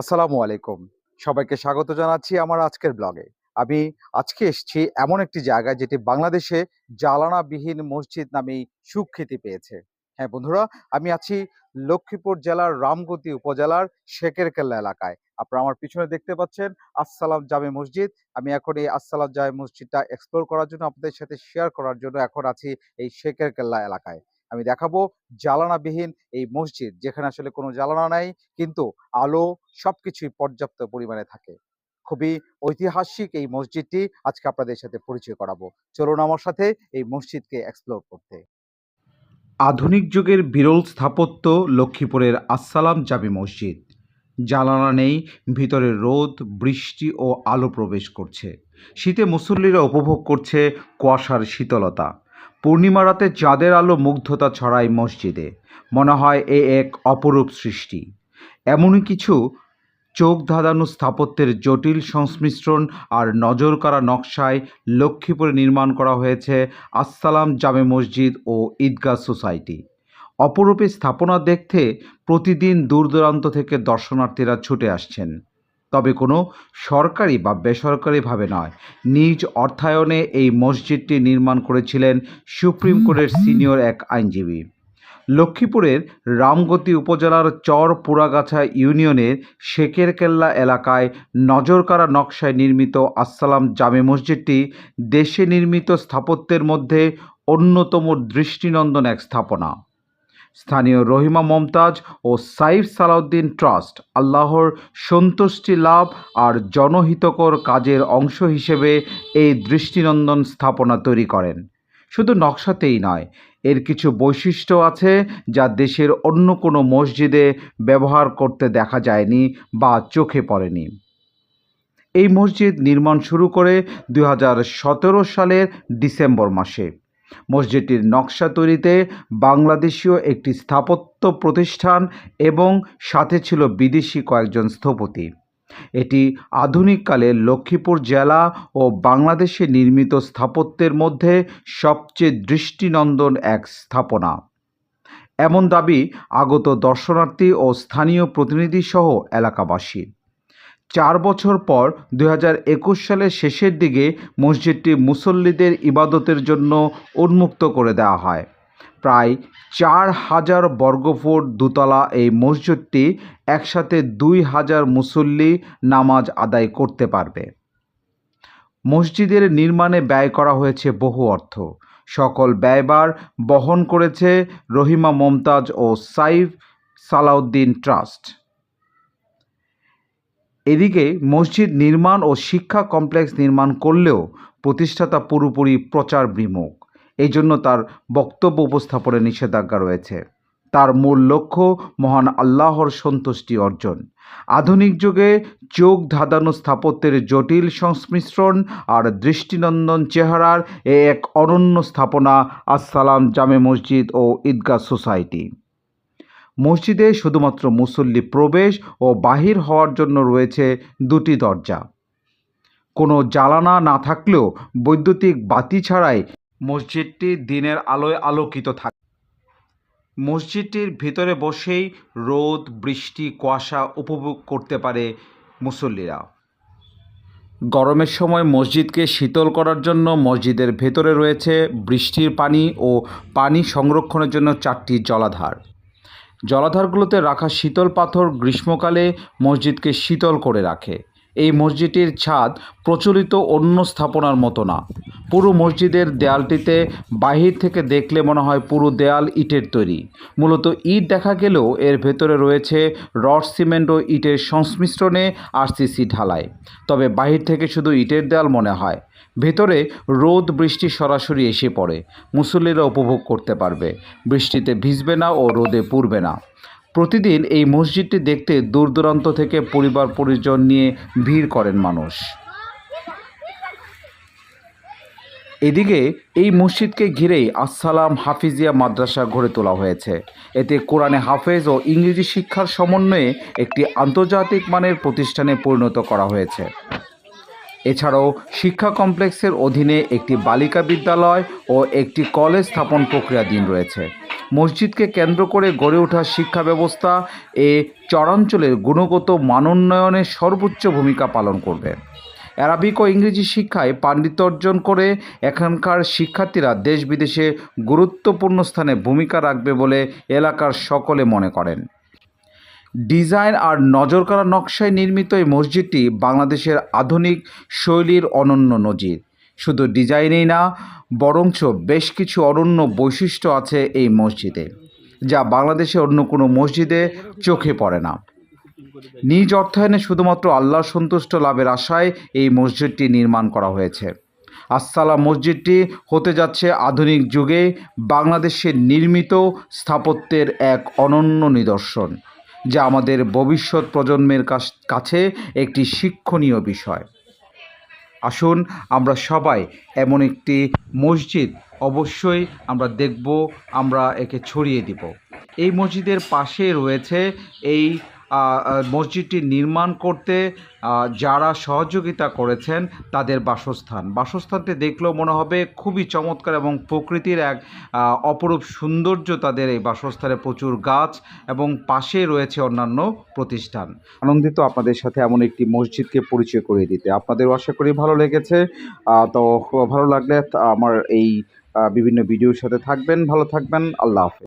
আসসালামু আলাইকুম। সবাইকে স্বাগত জানাচ্ছি আমার আজকের ব্লগে। আমি আজকে এসেছি এমন একটি জায়গায় যেটি বাংলাদেশে জালানাবিহীন মসজিদ নামেই সুখ্যাতি পেয়েছে। হ্যাঁ বন্ধুরা, আমি আছি লক্ষ্মীপুর জেলার রামগতি উপজেলার শেকের কেল্লা এলাকায়। আপনারা আমার পিছনে দেখতে পাচ্ছেন আসসালাম জামে মসজিদ। আমি এখন এই আসসালাম জামে মসজিদটা এক্সপ্লোর করার জন্য আপনাদের সাথে শেয়ার করার জন্য এখন আছি এই শেকের কেল্লা এলাকায়। আমি দেখাবো জালানাবিহীন এই মসজিদ, যেখানে আসলে কোনো জ্বালানা নাই, কিন্তু আলো সবকিছুই পর্যাপ্ত পরিমাণে থাকে। খুবই ঐতিহাসিক এই মসজিদটি, আজকে আপনাদের সাথে পরিচয় করাবো। চলুন আমার সাথে এই মসজিদকে এক্সপ্লোর করতে। আধুনিক যুগের বিরল স্থাপত্য লক্ষ্মীপুরের আসসালাম জাবি মসজিদ। জ্বালানা নেই, ভিতরে রোদ, বৃষ্টি ও আলো প্রবেশ করছে। শীতে মুসল্লিরা উপভোগ করছে কুয়াশার শীতলতা। পূর্ণিমা রাতে চাঁদের আলো মুগ্ধতা ছড়ায় মসজিদে। মনে হয় এ এক অপরূপ সৃষ্টি। এমনই কিছু চোখ ধাঁধানো স্থাপত্যের জটিল সংমিশ্রণ আর নজর কাড়া নকশায় লক্ষ্মীপুরে নির্মাণ করা হয়েছে আসসালাম জামে মসজিদ ও ঈদগাহ সোসাইটি। অপরূপে স্থাপনা দেখতে প্রতিদিন দূর দূরান্ত থেকে দর্শনার্থীরা ছুটে আসছেন। তবে কোনো সরকারি বা বেসরকারিভাবে নয়। নিজ অর্থায়নে এই মসজিদটি নির্মাণ করেছিলেন সুপ্রিম কোর্টের সিনিয়র এক আইনজীবী। লক্ষ্মীপুরের রামগতি উপজেলার চর পুরাগাছা ইউনিয়নের শেকের কেল্লা এলাকায় নজরকাড়া নকশায় নির্মিত আসসালাম জামে মসজিদটি দেশে নির্মিত স্থাপত্যের মধ্যে অন্যতম দৃষ্টিনন্দন এক স্থাপনা। স্থানীয় রহিমা মমতাজ ও সাইফ সালাউদ্দিন ট্রাস্ট আল্লাহর সন্তুষ্টি লাভ আর জনহিতকর কাজের অংশ হিসেবে এই দৃষ্টিনন্দন স্থাপনা তৈরি করেন। শুধু নকশাতেই নয়, এর কিছু বৈশিষ্ট্য আছে যা দেশের অন্য কোনো মসজিদে ব্যবহার করতে দেখা যায়নি বা চোখে পড়েনি। এই মসজিদ নির্মাণ শুরু করে দু হাজার সতেরো সালের ডিসেম্বর মাসে। মসজিদটির নকশা তৈরিতে বাংলাদেশীয় একটি স্থাপত্য প্রতিষ্ঠান এবং সাথে ছিল বিদেশি কয়েকজন স্থপতি। এটি আধুনিককালে লক্ষ্মীপুর জেলা ও বাংলাদেশে নির্মিত স্থাপত্যের মধ্যে সবচেয়ে দৃষ্টিনন্দন এক স্থাপনা। এমন দাবি আগত দর্শনার্থী ও স্থানীয় প্রতিনিধি সহ এলাকাবাসী চার বছর পর দু হাজার একুশ সালের শেষের দিকে মসজিদটি মুসল্লিদের ইবাদতের জন্য উন্মুক্ত করে দেওয়া হয়। প্রায় চার হাজার বর্গফুট দোতলা এই মসজিদটি একসাথে দুই হাজার মুসল্লি নামাজ আদায় করতে পারবে। মসজিদের নির্মাণে ব্যয় করা হয়েছে বহু অর্থ। সকল ব্যয়বার বহন করেছে রহিমা মমতাজ ও সাইফ সালাউদ্দিন ট্রাস্ট। এদিকে মসজিদ নির্মাণ ও শিক্ষা কমপ্লেক্স নির্মাণ করলেও প্রতিষ্ঠাতা পুরোপুরি প্রচার বিমুখ। এই জন্য তার বক্তব্য উপস্থাপনে নিষেধাজ্ঞা রয়েছে। তার মূল লক্ষ্য মহান আল্লাহর সন্তুষ্টি অর্জন। আধুনিক যুগে চোখ ধাঁধানো স্থাপত্যের জটিল সংমিশ্রণ আর দৃষ্টিনন্দন চেহারার এক অনন্য স্থাপনা আসসালাম জামে মসজিদ ও ঈদগাহ সোসাইটি। মসজিদে শুধুমাত্র মুসল্লি প্রবেশ ও বাহির হওয়ার জন্য রয়েছে দুটি দরজা। কোনো জ্বালানা না থাকলেও বৈদ্যুতিক বাতি ছাড়াই মসজিদটি দিনের আলোয় আলোকিত থাকে। মসজিদটির ভিতরে বসেই রোদ, বৃষ্টি, কুয়াশা উপভোগ করতে পারে মুসল্লিরা। গরমের সময় মসজিদকে শীতল করার জন্য মসজিদের ভেতরে রয়েছে বৃষ্টির পানি ও পানি সংরক্ষণের জন্য চারটি জলাধার। জলাধারগুলোতে রাখা শীতল পাথর গ্রীষ্মকালে মসজিদকে শীতল করে রাখে। এই মসজিদটির ছাদ প্রচলিত অন্য স্থাপনার মতো না। পুরো মসজিদের দেয়ালটিতে বাহির থেকে দেখলে মনে হয় পুরো দেয়াল ইটের তৈরি। মূলত ইট দেখা গেলেও এর ভেতরে রয়েছে রড, সিমেন্ট ও ইটের সংমিশ্রণে আরসিসি ঢালাই। তবে বাহির থেকে শুধু ইটের দেয়াল মনে হয়। ভেতরে রোদ, বৃষ্টি সরাসরি এসে পড়ে। মুসল্লিরা উপভোগ করতে পারবে। বৃষ্টিতে ভিজবে না ও রোদে পুড়বে না। প্রতিদিন এই মসজিদটি দেখতে দূর দূরান্ত থেকে পরিবার পরিজন নিয়ে ভিড় করেন মানুষ। এদিকে এই মসজিদকে ঘিরেই আসসালাম হাফিজিয়া মাদ্রাসা গড়ে তোলা হয়েছে। এতে কোরআনে হাফেজ ও ইংরেজি শিক্ষার সমন্বয়ে একটি আন্তর্জাতিক মানের প্রতিষ্ঠানে পরিণত করা হয়েছে। এছাড়াও শিক্ষা কমপ্লেক্সের অধীনে একটি বালিকা বিদ্যালয় ও একটি কলেজ স্থাপন প্রক্রিয়াধীন রয়েছে। মসজিদকে কেন্দ্র করে গড়ে ওঠা শিক্ষা ব্যবস্থা এ চরাঞ্চলের গুণগত মানোন্নয়নে সর্বোচ্চ ভূমিকা পালন করবে। অ্যারাবিক ও ইংরেজি শিক্ষায় পাণ্ডিত্য অর্জন করে এখানকার শিক্ষার্থীরা দেশ বিদেশে গুরুত্বপূর্ণ স্থানে ভূমিকা রাখবে বলে এলাকার সকলে মনে করেন। ডিজাইন আর নজরকাড়া নকশায় নির্মিত এই মসজিদটি বাংলাদেশের আধুনিক শৈলীর অনন্য নজির। শুধু ডিজাইনেই না, বরঞ্চ বেশ কিছু অনন্য বৈশিষ্ট্য আছে এই মসজিদে, যা বাংলাদেশে অন্য কোনো মসজিদে চোখে পড়ে না। নিজ অর্থায়নে শুধুমাত্র আল্লাহ সন্তুষ্ট লাভের আশায় এই মসজিদটি নির্মাণ করা হয়েছে। আসসালা মসজিদটি হতে যাচ্ছে আধুনিক যুগে বাংলাদেশে নির্মিত স্থাপত্যের এক অনন্য নিদর্শন। যা আমাদের ভবিষ্যৎ প্রজন্মের কাছ- একটি শিক্ষণীয় বিষয়। আসুন আমরা সবাই এমন একটি মসজিদ অবশ্যই আমরা দেখব, আমরা একে ছড়িয়ে দিব। এই মসজিদের পাশে রয়েছে এই মসজিদটি নির্মাণ করতে যারা সহযোগিতা করেছেন তাদের বাসস্থান। বাসস্থানটি দেখলেও মনে হবে খুবই চমৎকার এবং প্রকৃতির এক অপরূপ সৌন্দর্য তাদের এই বাসস্থানে প্রচুর গাছ এবং পাশে রয়েছে অন্যান্য প্রতিষ্ঠান। আনন্দিত আপনাদের সাথে এমন একটি মসজিদকে পরিচয় করিয়ে দিতে। আপনাদেরও আশা করি ভালো লেগেছে। তো ভালো লাগলে আমার এই বিভিন্ন ভিডিওর সাথে থাকবেন। ভালো থাকবেন। আল্লাহ হাফেজ।